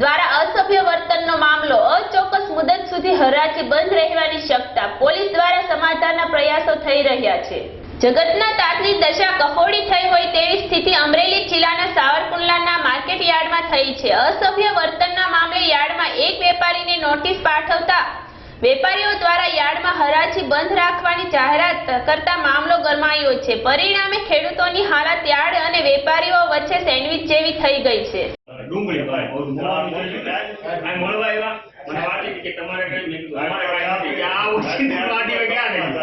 દ્વારા અસભ્ય વર્તનનો મામલો અચોક્કસ મુદત સુધી હરાજી બંધ રહેવાની શકતા પોલીસ દ્વારા સમાધાનના પ્રયાસો થઈ રહ્યા છે. જગતના તાતની દશા કફોડી થઈ હોય તેવી સ્થિતિ અમરેલી જિલ્લાના સાવરકુંડલાના માર્કેટ યાર્ડમાં થઈ છે. અસભ્ય વર્તનના મામલે યાર્ડમાં એક વેપારીને નોટિસ પાઠવતા વેપારીઓ દ્વારા યાર્ડમાં હરાજી બંધ રાખવાની જાહેરાત કરતા મામલો ગરમાયો છે. પરિણામે ખેડૂતોની હાલત યાર્ડ અને વેપારીઓ વચ્ચે સેન્ડવિચ જેવી થઈ ગઈ છે. ડુંગળી ભાઈ આ મળવા આવ્યા? મને વાત કે તમારે કઈ મેં કીધું અમારે કઈ નથી. કે આ ઓછી વાડીઓ ક્યાં નહીં.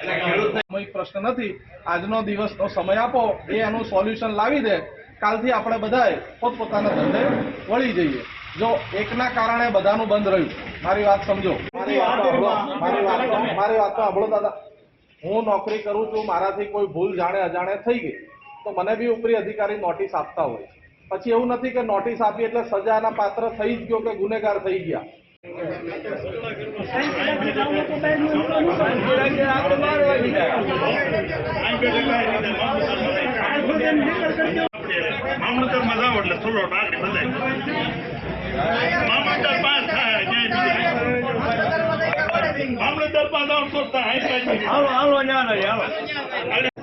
એટલે ખેડૂત સામૂહિક પ્રશ્ન નથી. આજનો દિવસનો સમય આપો. એ એનું સોલ્યુશન લાવી દે. કાલથી આપણે બધાએ પોતપોતાના ધંધે વળી જઈએ. જો એકના કારણે બધાનું બંધ રહ્યું. મારી વાત સમજો. મારી વાત. મારી વાત મારી વાત તો સાંભળો દાદા. હું નોકરી કરું છું મારાથી કોઈ ભૂલ જાણે અજાણે થઈ ગઈ. તો મને બી ઉપરી અધિકારી નોટિસ આપતા હોય પછી એવું નથી કે નોટિસ આપી એટલે સજાના પાત્ર થઈ જ ગયો કે ગુનેગાર થઈ ગયા. મામલતદારમાં જાઓ એટલે થોડો અને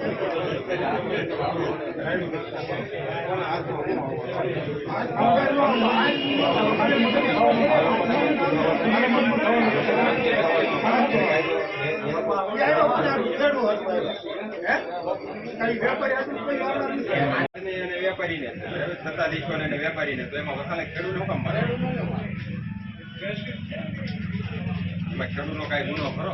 વેપારીને સત્તાધીશોને અને વેપારીને તો એમાં વખાણે ખેડૂત હુકમ મળે કાંઈ ગુનો ખરો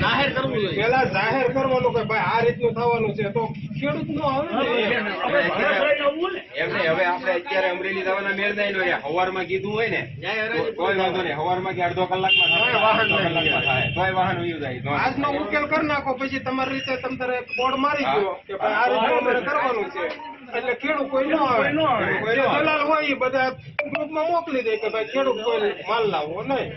હોય કરવું જોઈએ. પેલા જાહેર કરવાનું કે ભાઈ આ રીતનું થવાનું છે તો ખેડૂત નો એમને હવે આપણે અત્યારે અમરેલી જવાના મેળ નહીં નો હવારમાં કીધું હોય ને કોઈ વાંધો નહીં. હવારમાં કે અડધો કલાકમાં થાય, વાહન કલાકમાં થાય. તોય વાહન ઉયું જાય. આજનો ઉકેલ કરી નાખો. પછી તમારી રીતે તમે તારે બોર્ડ મારી દો કે ભાઈ આ રીતનું અમારે કરવાનું છે. એટલે ખેડૂત કોઈ ન આવે. કોઈ દલાલ હોય એ બધા ગ્રુપમાં મોકલી દે કે ભાઈ ખેડૂત કોઈ માલ લાવવો નહીં.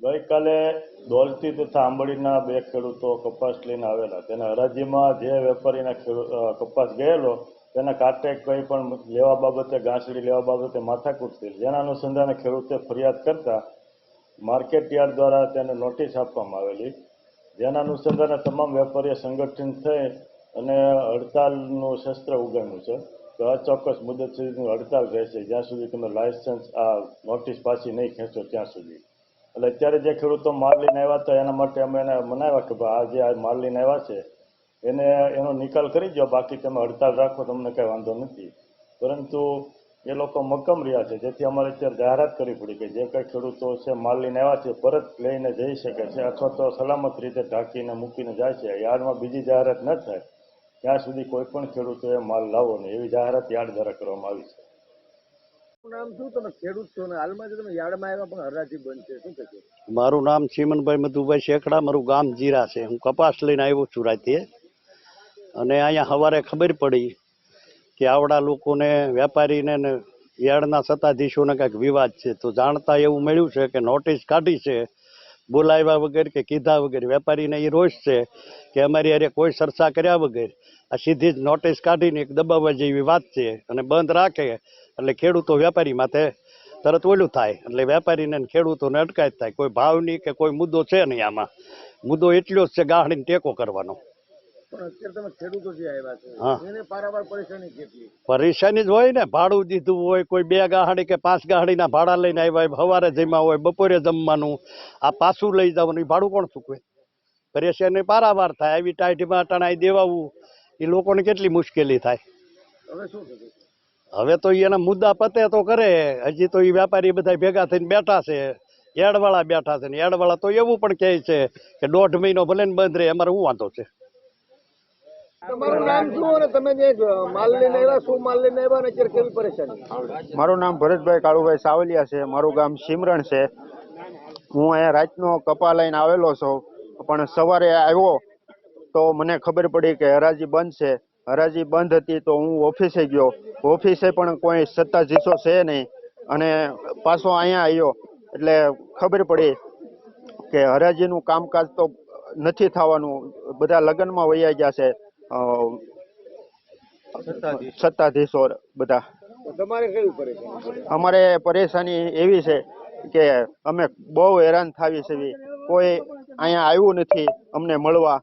ગઈકાલે દોલતી તથા આંબળીના બે ખેડૂતો કપાસ લઈને આવેલા. તેના હરાજીમાં જે વેપારીના કપાસ ગયેલો, તેના કાંટે કંઈ પણ લેવા બાબતે ઘાસડી લેવા બાબતે માથાકૂટ થઈ જેના અનુસંધાને ખેડૂતે ફરિયાદ કરતા માર્કેટ યાર્ડ દ્વારા તેને નોટિસ આપવામાં આવેલી. જેના અનુસંધાને તમામ વેપારીઓ સંગઠન થઈ અને હડતાલનું શસ્ત્ર ઉગાડ્યું છે. કે ચોક્કસ મુદત સુધીની હડતાલ રહેશે. જ્યાં સુધી તમે લાયસન્સ આ નોટિસ પાછી નહીં ખેંચો ત્યાં સુધી. એટલે અત્યારે જે ખેડૂતો માલ લઈને આવ્યા હતા, એના માટે અમે એને મનાવ્યા કે ભાઈ આ જે આ માલ લઈને આવ્યા છે, એને એનો નિકાલ કરી દો બાકી તમે હડતાલ રાખો, તમને કાંઈ વાંધો નથી. પરંતુ એ લોકો મક્કમ રહ્યા છે. જેથી અમારે અત્યારે જાહેરાત કરવી પડી કે જે કંઈ ખેડૂતો છે, માલ લઈને આવ્યા છે, પરત લઈને જઈ શકે છે, અથવા તો સલામત રીતે ઢાંકીને મૂકીને જાય છે. યાર્ડમાં બીજી જાહેરાત ન થાય. ત્યાં સુધી કોઈ પણ ખેડૂતોએ માલ લાવો ને એવી જાહેરાત યાર્ડ દ્વારા કરવામાં આવી છે. નામ શું? તમે ખેડૂત છો ને હાલમાં તમે યાર્ડમાં આવ્યા પણ હરાજી બંધ છે. શું કહેશો મારું નામ ચીમનભાઈ મધુભાઈ શેખડા મારું ગામ જીરા છે. હું કપાસ લઈને આવ્યો છું રાતે. અને અહીંયા સવારે ખબર પડી કે આવડા લોકોને વેપારીને ને યાર્ડના સત્તાધીશોને કંઈક વિવાદ છે. તો જાણતા એવું મળ્યું છે કે નોટિસ કાઢી છે બોલાવ્યા વગર કે કીધા વગર, વેપારીને એ રોષ છે કે અમારી હારે કોઈ ચર્ચા કર્યા વગર આ સીધી જ નોટિસ કાઢીને એક દબાવવા જેવી વાત છે અને બંધ રાખે. એટલે ખેડૂતો વેપારી માથે તરત ઓલું થાય. એટલે વેપારીને ખેડૂતોને અટકાયત થાય. કોઈ ભાવની કે કોઈ મુદ્દો છે નહીં આમાં. મુદ્દો એટલો જ છે ગાહડીને ટેકો કરવાનો. પરેશાની જ હોય ને ભાડું દીધું હોય કોઈ બે ગાહડી કે પાંચ ગાહડીના ભાડા લઈને આવ્યા હોય સવારે જમ્યા હોય બપોરે જમવાનું આ પાછું લઈ જવાનું ભાડું કોણ ચૂકવે? પરેશાની પારાવાર થાય આવી ટાઈટમાં ટણાઈ દેવાવું એ લોકોને કેટલી મુશ્કેલી થાય? હવે શું હવે તો ઈ એના મુદ્દા પતે તો કરે હજી તો એ વેપારી બધા ભેગા થઈને બેઠા છે એડવાળા બેઠા છે ને એડવાળા તો એવું પણ કહે છે કે દોઢ મહિનો ભલે ને બંધ રહે અમારે શું વાંધો છે? તમારું નામ શું અને તમે જે માલ લઈને આવ્યા, શું માલ લઈને આવ્યા અને કેવી પરેશાની? મારું નામ ભરતભાઈ કાળુભાઈ સાવલિયા છે. મારું ગામ સિમરણ છે. હું અહીંયા રાતનો કપા લઈને આવેલો છું. પણ સવારે આવ્યો તો મને ખબર પડી કે હરાજી બંધ છે. હરાજી બંધ હતી તો હું ઓફિસે ગયો. ઓફિસે પણ કોઈ સત્તાધીશો છે નહીં. અને પાછો અહીંયા આવ્યો. એટલે ખબર પડી કે હરાજીનું કામકાજ તો નથી થવાનું. બધા લગ્નમાં વૈયા ગયા છે. સત્તાધીશો બધા. તમારે કયું પરેશાન અમારે પરેશાની એવી છે કે અમે બહુ હેરાન થાવી છે કોઈ અહીંયા આવ્યું નથી અમને મળવા.